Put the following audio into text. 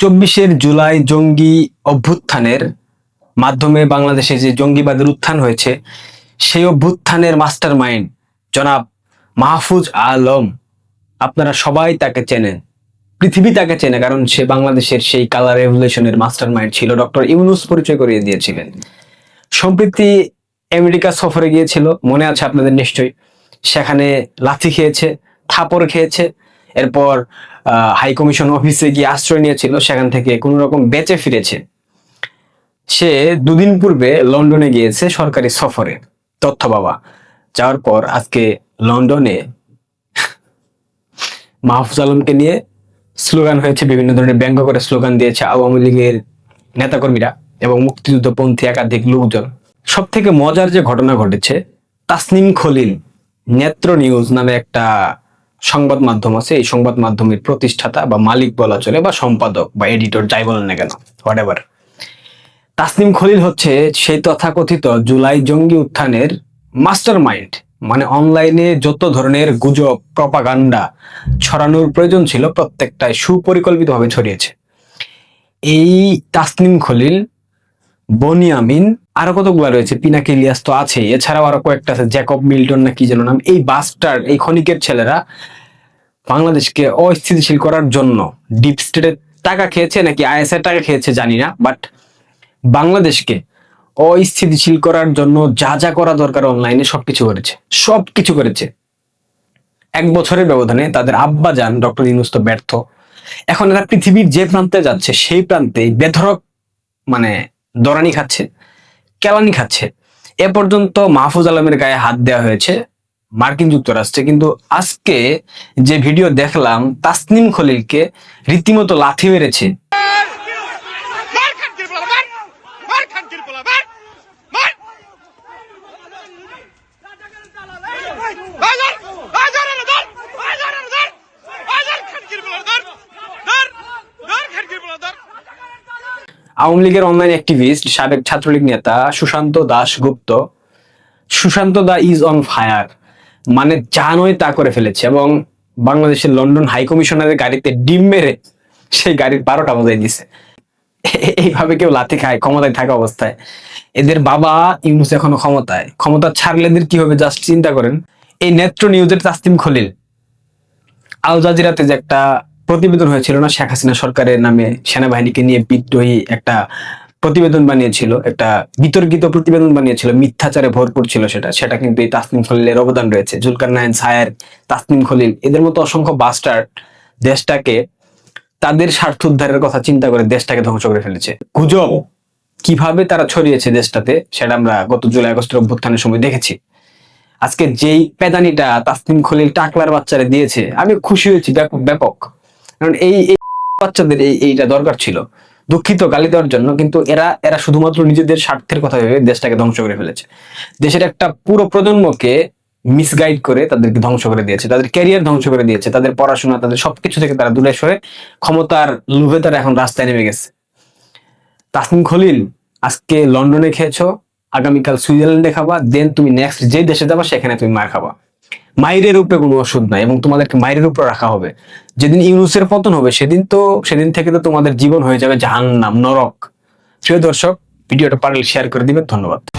চব্বিশের জুলাই জঙ্গি অভ্যুত্থানের মাধ্যমে বাংলাদেশে যে জঙ্গিবাদের উত্থান হয়েছে, সেই অভ্যুত্থানের মাস্টার মাইন্ড জনাব মাহফুজ আলম। আপনারা সবাই তাকে চেনেন, পৃথিবী তাকে চেনে, কারণ সে বাংলাদেশের সেই কালার রেভলিউশনের মাস্টার মাইন্ড ছিল। ডক্টর ইউনুস পরিচয় করিয়ে দিয়েছিলেন। সম্প্রতি আমেরিকা সফরে গিয়েছিল, মনে আছে আপনাদের নিশ্চয়ই। সেখানে লাথি খেয়েছে, থাপড় খেয়েছে এরপর হাই কমিশন অফিসে গিয়ে আশ্রয় নিয়েছিল, সেখান থেকে কোনো রকম বেঁচে ফিরেছে। সে দুদিন পূর্বে লন্ডনে গিয়েছে সরকারি সফরে, তথ্য বাবা যাওয়ার পর আজকে লন্ডনে মাহফুজ আলমকে নিয়ে স্লোগান হয়েছে, বিভিন্ন ধরনের ব্যঙ্গ করে স্লোগান দিয়েছে আওয়ামী লীগের নেতাকর্মীরা এবং মুক্তিযুদ্ধপন্থী একাধিক লোকজন। সব থেকে মজার যে ঘটনা ঘটেছে, তাসনিম খলিল নেত্র নিউজ নামে একটা সংবাদ মাধ্যম আছে, এই সংবাদ মাধ্যমের প্রতিষ্ঠাতা বা মালিক বলা চলে, বা সম্পাদক বা এডিটর, যাই বলেন না কেন হোয়াট এভার তাসনিম খলিল হচ্ছে সেই তথাকথিত জুলাই জঙ্গি উত্থানের মাস্টার মাইন্ড মানে অনলাইনে যত ধরনের গুজব প্রপাগান্ডা ছড়ানোর প্রয়োজন ছিল, প্রত্যেকটাই সুপরিকল্পিতভাবে ছড়িয়েছে। এই তাসনিম খলিল, বনিয়ামিন আরও কতগুলো রয়েছে? পিনাকি ইলিয়াস তো আছে এছাড়াও আরও কয়েকটা আছে, জ্যাকব মিল্টন না কি যেন নাম। এই বাস্টার, এই খনিকের ছেলেরা বাংলাদেশকে অস্থিতিশীল করার জন্য ডিপ স্টেটের টাকা খেয়েছে নাকি আইএসআই টাকা খেয়েছে জানি না বাট বাংলাদেশকে অস্থিতিশীল করার জন্য যা যা করা দরকার অনলাইনে সবকিছু করেছে। সবকিছু করেছে। এক বছরের ব্যবধানে তাদের আব্বা যান ডক্টর ইউনুস তো ব্যর্থ। এখন এরা পৃথিবীর যে প্রান্তে যাচ্ছে, সেই প্রান্তে বেধরক মানে দরানি খাচ্ছে। কেলানি খাচ্ছে। এ পর্যন্ত মাহফুজ আলমের গায়ে হাত দেওয়া হয়েছে মার্কিন যুক্তরাষ্ট্রে। কিন্তু আজকে যে ভিডিও দেখলাম, তাসনিম খলিলকে রীতিমতো লাথি মেরেছে। আওয়ামী লীগের অনলাইন অ্যাক্টিভিস্ট সাবেক ছাত্রলীগ নেতা Sushanta Dasgupta. Sushanta da is on fire মানে যা নয় তা করে ফেলেছে এবং বাংলাদেশের লন্ডন হাই কমিশনারের গাড়িতে ডিম মেরে সেই গাড়ির বারোটা বাজাই দিছে এইভাবে কেউ লাথি খায়, ক্ষমতায় থাকা অবস্থায়। এদের বাবা ইউনুস এখনও ক্ষমতায়। ক্ষমতা ছাড়লে এদের কি হবে, জাস্ট চিন্তা করেন। এই নেত্র নিউজের তাসতিম খলিল। আল জাজিরাতে যে একটা প্রতিবেদন হয়েছিল না, শেখ হাসিনা সরকারের নামে সেনাবাহিনীকে নিয়ে বিদ্রোহী একটা প্রতিবেদন বানিয়েছিল, একটা বিতর্কিত প্রতিবেদন বানিয়েছিল, মিথ্যাচারে ভরপুর ছিল সেটা। সেটা কিন্তু এই তাসনিম খলিলের অবদান রয়েছে। জুলকার নায়ন সায়ের, তাসনিম খলিল, এদের মতো অসংখ্য বাস্টার দেশটাকে তাদের স্বার্থ উদ্ধারের কথা চিন্তা করে দেশটাকে ধ্বংস করে ফেলেছে। গুজব, কীভাবে তারা ছড়িয়েছে দেশটাতে, সেটা আমরা গত জুলাই আগস্টের অভ্যুত্থানের সময় দেখেছি। আজকে যেই পেদানিটা তাসনিম খলিল টাকলার বাচ্চারে দিয়েছে, আমি খুশি হয়েছি, ব্যাপক ব্যাপক। কারণ এই বাচ্চাদের এই, এইটা দরকার ছিল। দুঃখিত গালি দেওয়ার জন্য, কিন্তু এরা এরা শুধুমাত্র নিজেদের স্বার্থের কথা ভেবে দেশটাকে ধ্বংস করে ফেলেছে। দেশের একটা পুরো প্রজন্মকে মিসগাইড করে তাদেরকে ধ্বংস করে দিয়েছে, তাদের ক্যারিয়ার ধ্বংস করে দিয়েছে, তাদের পড়াশোনা, তাদের সবকিছু থেকে তারা দূরে সরে ক্ষমতার লোভে তারা এখন রাস্তায় নেমে গেছে। তাসনিম খলিল, আজকে লন্ডনে খেয়েছো, আগামীকাল সুইজারল্যান্ডে খাবা, দেন তুমি নেক্সট যে দেশে যাবা, সেখানে তুমি মার খাবা। মাইরের উপরে কোনো ওষুধ নাই এবং তোমাদেরকে মাইরের উপরে রাখা হবে। যেদিন ইউনুসের পতন হবে, সেদিন তো, সেদিন থেকে তো তোমাদের জীবন হয়ে যাবে জাহান্নাম, নরক। প্রিয় দর্শক, ভিডিওটা পারলে শেয়ার করে দিবেন, ধন্যবাদ।